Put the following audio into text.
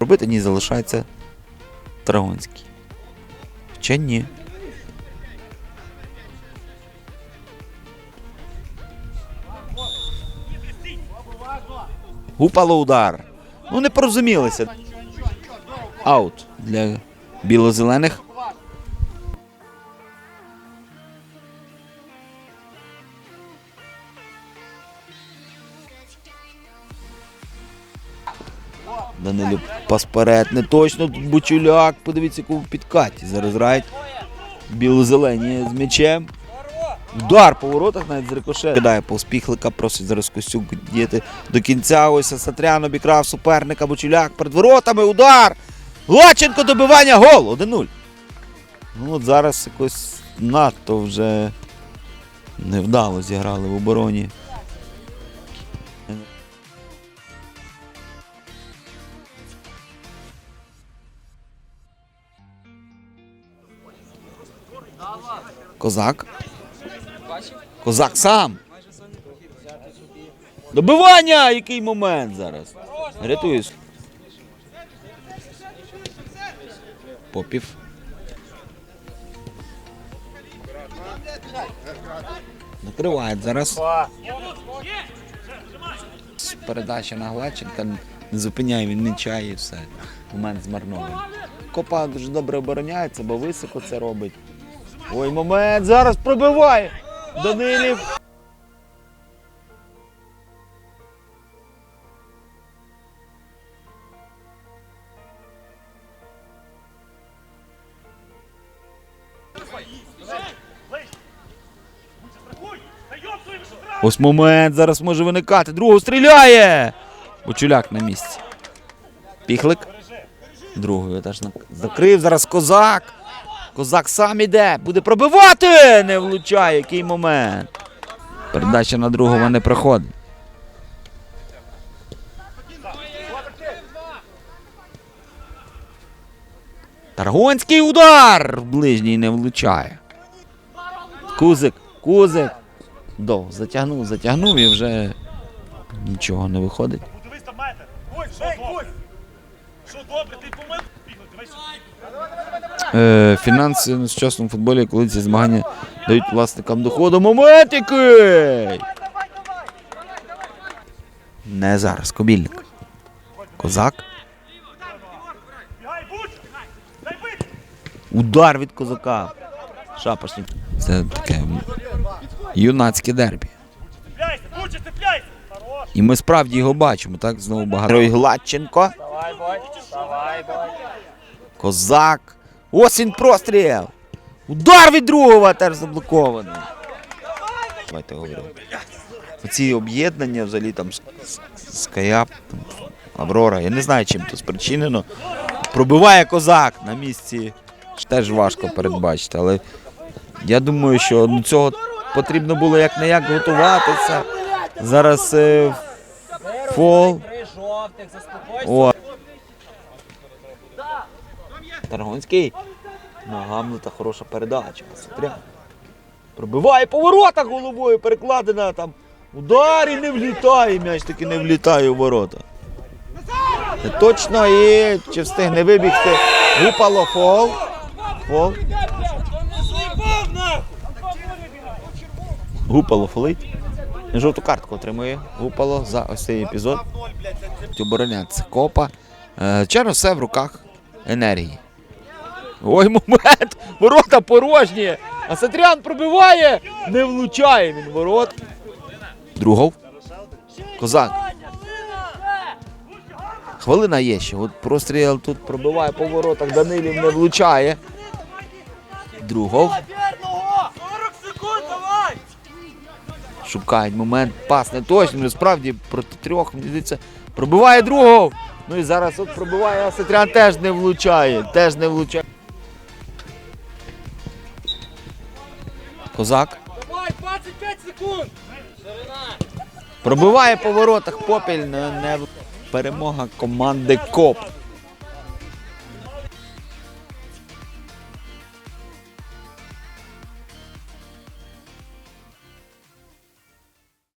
Робити ні, залишається Трагонський. Чи ні. Гупало удар. Ну не порозумілися. Аут для біло-зелених. Данилюк пас не точно. Тут Бучуляк, подивіться, яку в підкаті. Зараз грають біло-зелені з м'ячем. Удар по воротах навіть з рикошету. Кидає повз піхлика, просить зараз Костюк діяти до кінця. Ось Сатрян обікрав суперника. Бучуляк перед воротами. Удар! Лаченко добивання гол! 1-0. Ну от зараз якось надто вже невдало зіграли в обороні. Козак. Козак сам. Добивання! Який момент зараз? Рятуюсь. Попів. Накривають зараз. Передача на Гладченка. Не зупиняє, він м'яча і все. Момент змарнований. Копа дуже добре обороняється, бо високо це робить. Ой, момент, зараз пробиває. Данилів. Ось момент зараз може виникати. Другого стріляє. Очуляк на місці. Піхлик. Другою теж закрив зараз козак. Козак сам іде. Буде пробивати. Не влучає. Який момент. Передача на другого не проходить. Таргонський удар! Ближній не влучає. Кузик, кузик. Дов, затягнув, затягнув і вже нічого не виходить. Що добре, ти помив? Е, фінанси на сучасному футболі, коли ці змагання дають власникам доходу. Момент який! Не зараз, Кобільник. Козак. Удар від козака. Шапошник. Це таке юнацьке дербі. І ми справді його бачимо, так? Знову багато. Герой Гладченко. Давай, бой, давай, бой. Козак. Ось він простріл. Удар від другого теж заблокований. Давайте говоримо. Оці об'єднання взагалі там Скаяп, Аврора. Я не знаю, чим це спричинено. Пробиває козак на місці. Теж важко передбачити, але я думаю, що до цього потрібно було як не як готуватися. Зараз е, фол. О. Таргонський. Ногам та хороша передача. Смотря. Пробиває по воротах головою, перекладена там. Удар і не влітає. М'яч таки не влітає у ворота. Це точно і чи встигне вибігти. Гупало фол. Фол. Гупало фолить. Жовту картку отримує Гупало за ось цей епізод. Обороняться копа. Е, Чесно, все в руках енергії. Ой, момент! Ворота порожні! А Сатрян пробиває! Не влучає він ворот. Другов. Козак. Хвилина є ще. От простріл тут пробиває по воротах, Данилів не влучає. Другов. 40 секунд, давай! Шукають момент, пас не точно, насправді проти трьох, мені пробиває другого. Ну і зараз от пробиває, а теж не влучає, теж не влучає. Козак. Давай, 25 секунд. Пробиває по воротах попіль, не, не... перемога команди КОП.